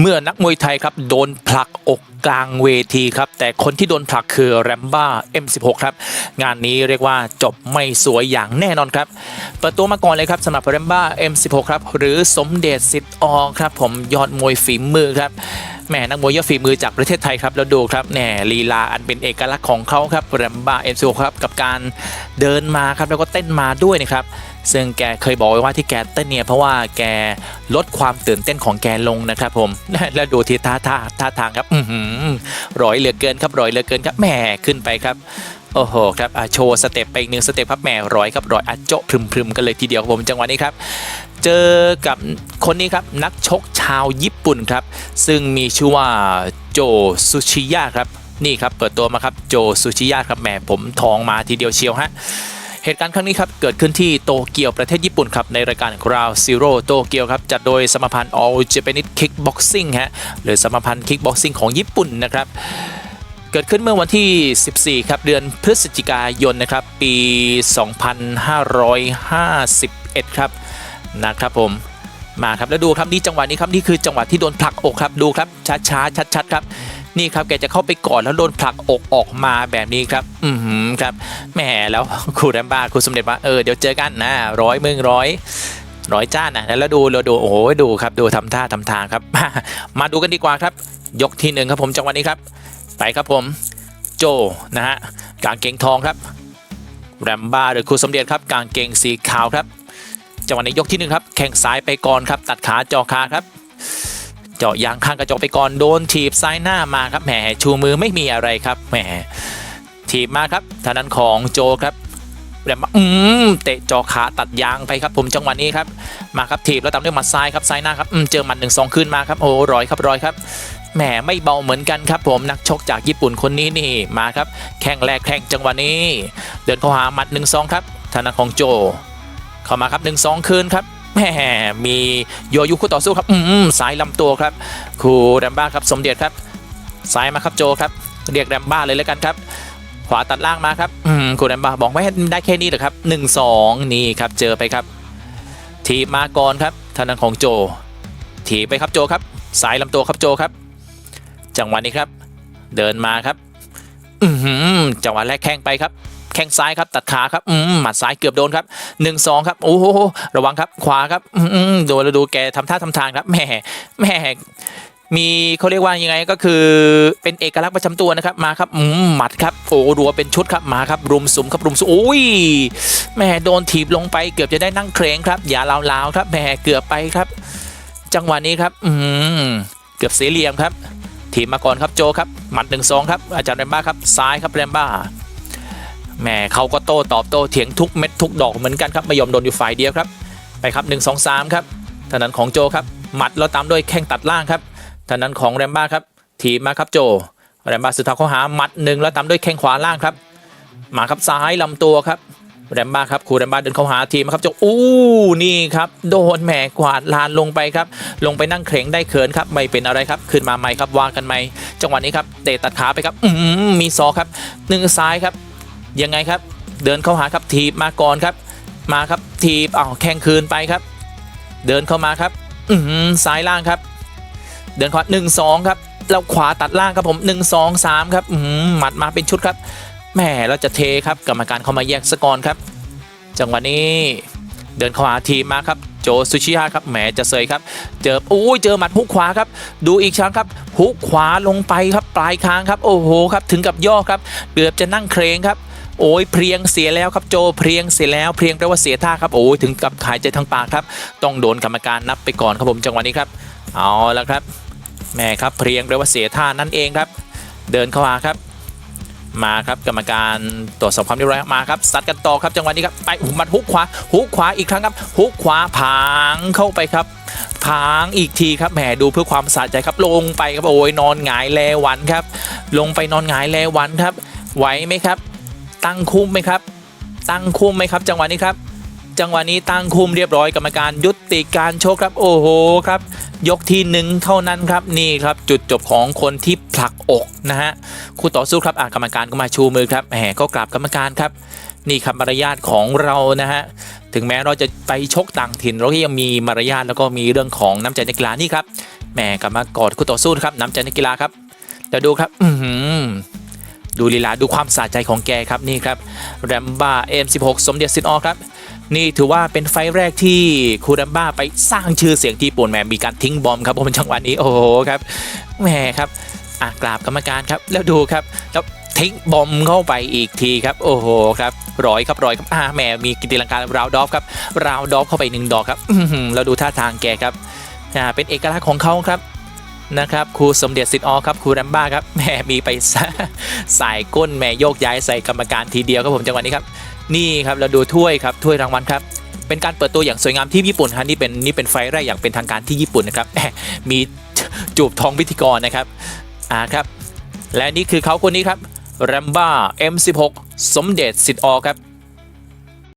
เมื่อนักมวยไทยครับโดนผลักอกกลางเวทีครับ แต่คนที่โดนผลักคือแรมบ้า M16 ครับ งานนี้เรียกว่าจบไม่สวยอย่างแน่นอนครับ เปิดตัวมาก่อนเลยครับสำหรับแรมบ้า M16 ครับ หรือสมเด็จสิทธิ์อครับ ผมยอดมวยฝีมือครับ แหมนักมวยยอดฝีมือจากประเทศไทยครับแล้วดูครับแหนลีลาอันเป็นเอกลักษณ์ของเขาครับแรมบ้า M16 ครับกับการเดินมาครับแล้วก็เต้นมาด้วยนะครับซึ่งแกเคยบอกไว้ว่าที่แกเต้นเนี่ยเพราะว่าแกลดความตื่นเต้นของแกลงนะครับผมแล้วดูทีท่าท่าท่าทางครับอือหือร้อยเหลือเกินครับร้อยเหลือเกินครับแหมขึ้นไปครับโอ้โหครับโชว์สเต็ปไปอีกหนึ่งสเต็ปครับแหมร้อยครับร้อยอะโจะพรึมๆกันเลยทีเดียวครับผมจังหวะนี้ครับ เจอกับคนนี้ครับนักชกชาวญี่ปุ่นครับ ซึ่งมีชื่อว่าโจซูชิยะครับนี่ครับเปิดตัวมาครับโจซูชิยะครับแหมผมทองมาทีเดียวเชียวฮะเหตุการณ์ครั้งนี้ครับเกิดขึ้นที่โตเกียวประเทศญี่ปุ่นครับในรายการ Ground Zero โตเกียวครับจัดโดยสมาพันธ์ All Japanese Kickboxing ฮะหรือสมาพันธ์ Kickboxing ของญี่ปุ่นนะครับเกิดขึ้นเมื่อวันที่ 14 ครับเดือนพฤศจิกายนนะครับปี 2551 ครับ นะครับผมมาครับแล้วดูครับนี่จังหวะนี้ครับนี่คือจังหวะที่โดนผลักอกครับดูครับช้าๆชัดๆครับนี่ครับแกจะเข้าไปก่อนแล้วโดนผลักอกออกมาแบบนี้ครับ อือหือครับแหมแล้วครูแรมบ้าครูสมเด็จว่าเออเดี๋ยวเจอกันนะร้อยมึงร้อยร้อยจ้านนะแล้วดูเราดูโอ้โหดูครับดูทำท่าทำทางครับ มาดูกันดีกว่าครับ ยกที่หนึ่งครับผมจังหวะนี้ครับ ไปครับผม โจนะฮะกางเกงทองครับแรมบ้าหรือครูสมเด็จครับกางเกงสีขาวครับ จังหวะนี้ยกที่หนึ่งครับแข้งซ้ายไปก่อนครับตัดขาเจาะขาครับ เจาะยางข้างกระจกไปก่อนโดนถีบซ้ายหน้ามาครับแหมชูมือไม่มีอะไรครับแหมถีบมาครับทางนั้นของโจครับแรมบ้าอืมเตะเจาะขาตัดยางไปครับผมจังหวะนี้ครับมาครับถีบแล้วตามด้วยหมัดซ้ายครับซ้ายหน้าครับอืมเจอหมัดหนึ่งสองขึ้นมาครับโอ้ร้อยครับร้อยครับแหมไม่เบาเหมือนกันครับผมนักชกจากญี่ปุ่นคนนี้นี่มาครับแข้งแรกแข้งจังหวะนี้ เดินเข้าหาหมัด1นสองครับธนาของโจ เข้ามาครับ1นสองคืนครับแหมมีโยยุคู่ต่อสู้ครับ อืมสายลำตัวครับครูแรมบ้าครับสมเด็จครับสายมาครับโจครับเรียกแรมบ้าเลยแล้วกันครับ ขวาตัดล่างมาครับอืมครูแรมบ้าบอกไม่ได้แค่นี้หรอครับ1นสองนี่ครับเจอไปครับ ทีบมาก่อนครับทางด้านของโจ ถีบไปครับโจครับ สายลำตัวครับโจครับ จังหวะนี้ครับ เดินมาครับ อือหือจังหวะแรกแข้งไปครับ แข้งซ้ายครับตัดขาครับอืมหมัดซ้ายเกือบโดนครับหนึ่งสองครับโอ้โหระวังครับขวาครับอืมโดนแล้วดูแกทำท่าทำทางครับแหมแหมมีเขาเรียกว่ายังไงก็คือเป็นเอกลักษณ์ประจำตัวนะครับมาครับอืมหมัดครับโอ้รัวเป็นชุดครับมาครับรุมสุมครับรุมสุมโอ้ยแหมโดนถีบลงไปเกือบจะได้นั่งเครงครับ อย่าลาวๆครับแหมเกือบไปครับ จังหวะนี้ครับ อืมเกือบเสียเหลี่ยมครับทีมมาก่อนครับโจครับหมัดหนึ่งสองครับอาจารย์แรมบ้าครับซ้ายครับแรมบ้า แหมเขาก็โต้ตอบโต้เถียงทุกเม็ดทุกดอกเหมือนกันครับไม่ยอมโดนอยู่ฝ่ายเดียวครับ ไปครับ 1 2 3 ครับทางนั้นของโจครับหมัดแล้วตามด้วยแข้งตัดล่างครับทางนั้นของแรมบ้าครับทีมมาครับโจแรมบ้าสุดท้ายเขาหาหมัดหนึ่งแล้วตามด้วยแข้งขวาล่างครับมาครับซ้ายลำตัวครับแรมบ้าครับครูแรมบ้าเดินเข้าหาทีมครับโจอู้นี่ครับโดนแหมกวาดลานลงไปครับ ลงไปนั่งเข่งได้เขินครับไม่เป็นอะไรครับ ขึ้นมาใหม่ครับว่ากันใหม่จังหวะนี้ครับเตะตัดขาไปครับ อืมมีซอครับหนึ่งซ้ายครับ ยังไงครับ เดินเข้าหาครับทีบมาก่อนครับ มาครับทีบอ้าวแข่งคืนไปครับ เดินเข้ามาครับ อืซ้ายล่างครับ เดินขวาหนึ่งสองครับแล้วขวาตัดล่างครับผมหนึ่งสองสามครับหมัดมาเป็นชุดครับแหมเราจะเทครับกรรมการเข้ามาแยกสกอร์ครับ จังหวะนี้เดินเข้าหาทีมมาครับโจซูชิฮะครับแหมจะเซยครับ เจอโอ้ยเจอหมัดฮุกขวาครับ ดูอีกครั้งครับฮุกขวาลงไปครับปลายคางครับ โอ้โหครับถึงกับย่อครับเกือบจะนั่งเครงครับ โอ้ยเพียงเสียแล้วครับโจเพียงเสียแล้วเพียงแปลว่าเสียท่าครับโอ้ยถึงกับหายใจทางปากครับต้องโดนกรรมการนับไปก่อนครับผมจังหวะนี้ครับ เอาละครับแหม่ครับเพียงแปลว่าเสียท่านั่นเองครับ เดินเข้ามาครับ มาครับกรรมการตรวจสอบความเรียบร้อยมาครับซัดกันต่อครับจังหวะนี้ครับไปหุมัดฮุกขวาฮุกขวาอีกครั้งครับฮุกขวาผางเข้าไปครับผางอีกทีครับแหมดูเพื่อความสะใจครับลงไปครับโอ้ยนอนหงายแลวันครับ ลงไปนอนหงายแลวันครับไหวไหมครับ ตั้งคุ้มไหมครับ ตั้งคุ้มไหมครับ จังหวะนี้ครับ จังหวะนี้ตั้งคุมเรียบร้อยกรรมการยุติการโชคครับโอ้โหครับ ยกที่หนึ่งเท่านั้นครับนี่ครับจุดจบของคนที่ผลักอกนะฮะคู่ต่อสู้ครับอะกรรมการก็มาชูมือครับแหมก็กราบกรรมการครับนี่ครับมารยาทของเรานะฮะถึงแม้เราจะไปชกต่างถิ่นเราก็ยังมีมารยาทแล้วก็มีเรื่องของน้ำใจในกีฬานี่ครับแหมกลับมากอดคู่ต่อสู้ครับน้ำใจนักกีฬาครับแล้วดูครับ อือหือ ดูลีลาดูความสะใจของแกครับนี่ครับแรมบ้า M16 สมเด็จสิทธิ์ออครับ นี่ถือว่าเป็นไฟแรกที่คูรัมบ้าไปสร้างชื่อเสียงที่ญี่ปุ่นแหมมีการทิ้งบอมครับผมจังหวะนี้โอ้โหครับแหมครับอะกราบกรรมการครับแล้วดูครับแล้วทิ้งบอมเข้าไปอีกทีครับโอ้โหครับร้อยครับร้อยครับอ่าแหมมีกิติลังการราวดอฟครับราวดอฟเข้าไปหนึ่งดอกครับแล้วดูท่าทางแกครับอ่าเป็นเอกลักษณ์ของเขาครับ นะครับครูสมเด็จสิทธิ์ออครับครูแรมบ้าครับแหมมีไปสายก้นแหมโยกย้ายใส่กรรมการทีเดียวครับผมจังหวะนี้ครับนี่ครับเราดูถ้วยครับถ้วยรางวัลครับเป็นการเปิดตัวอย่างสวยงามที่ญี่ปุ่นครับนี่เป็นนี่เป็นไฟแรกอย่างเป็นทางการที่ญี่ปุ่นนะครับแหมมีจูบทองพิธีกรนะครับอ่าครับและนี่คือเขาคนนี้ครับแรมบ้า M16 สมเด็จสิทธิ์ออครับ